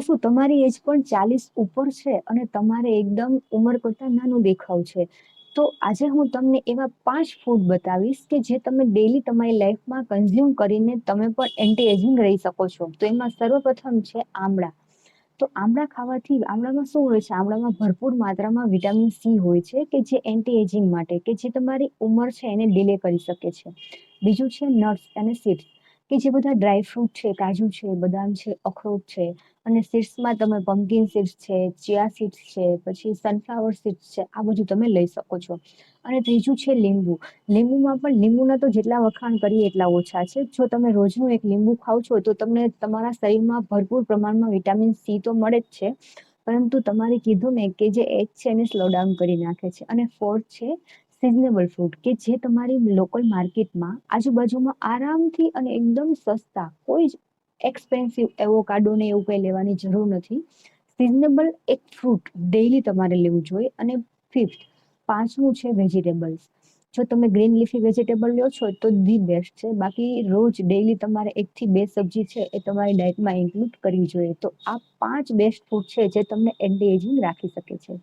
તો શું, તમારી એજ પણ ચાલીસ ઉપર છે અને તમારે એકદમ ઉંમર કરતાં નાનું દેખાવ છે. તો આજે હું તમને એવા પાંચ ફૂડ બતાવીશ કે જે તમે ડેલી તમારી લાઈફમાં કન્ઝ્યુમ કરીને તમે પણ એન્ટી એજિંગ રહી શકો છો. તો એમાં સર્વપ્રથમ છે આમળા. તો આમળા ખાવાથી, આમળામાં શું હોય છે? આમળામાં ભરપૂર માત્રામાં વિટામિન સી હોય છે કે જે એન્ટી એજિંગ માટે, કે જે તમારી ઉંમર છે એને ડિલે કરી શકે છે. બીજું છે નટ્સ અને સીડ્સ કે જે બધા ડ્રાય ફ્રૂટ છે, કાજુ છે, બદામ છે, અખરોટ છે, અને સીડ્સમાં તમે પમ્પકિન સીડ્સ છે ચિયા સીડ્સ છે, પછી સનફ્લાવર સીડ્સ છે, આ બધું તમે લઈ શકો છો. અને ત્રીજું છે લીંબુ. લીંબુમાં પણ લીંબુના તો જેટલા વખાણ કરીએ એટલા ઓછા છે. જો તમે રોજનું એક લીંબુ ખાવ છો, તો તમને તમારા શરીરમાં ભરપૂર પ્રમાણમાં વિટામિન સી તો મળે જ છે. પરંતુ તમારે કીધું ને કે જે એચ છે એને સ્લો ડાઉન કરી નાખે છે. અને ફોર્થ છે સિઝનેબલ ફ્રૂટ કે જે તમારી લોકલ માર્કેટમાં આજુબાજુમાં આરામથી અને એકદમ સસ્તા, કોઈ જ એક્સપેન્સિવ એવોકાડો ને એવું કંઈ લેવાની જરૂર નથી. સિઝનેબલ એક ફ્રૂટ ડેઈલી તમારે લેવું જોઈએ અને ફિફ્થ પાંચમું છે વેજીટેબલ્સ જો તમે ગ્રીન લીફી વેજીટેબલ લો છો તો ધી બેસ્ટ છે. બાકી રોજ ડેઈલી તમારે એકથી બે સબ્જી છે એ તમારી ડાયટમાં ઇન્ક્લુડ કરવી જોઈએ. તો આ પાંચ બેસ્ટ ફૂડ છે જે તમને એન્ટી એજિંગ રાખી શકે છે.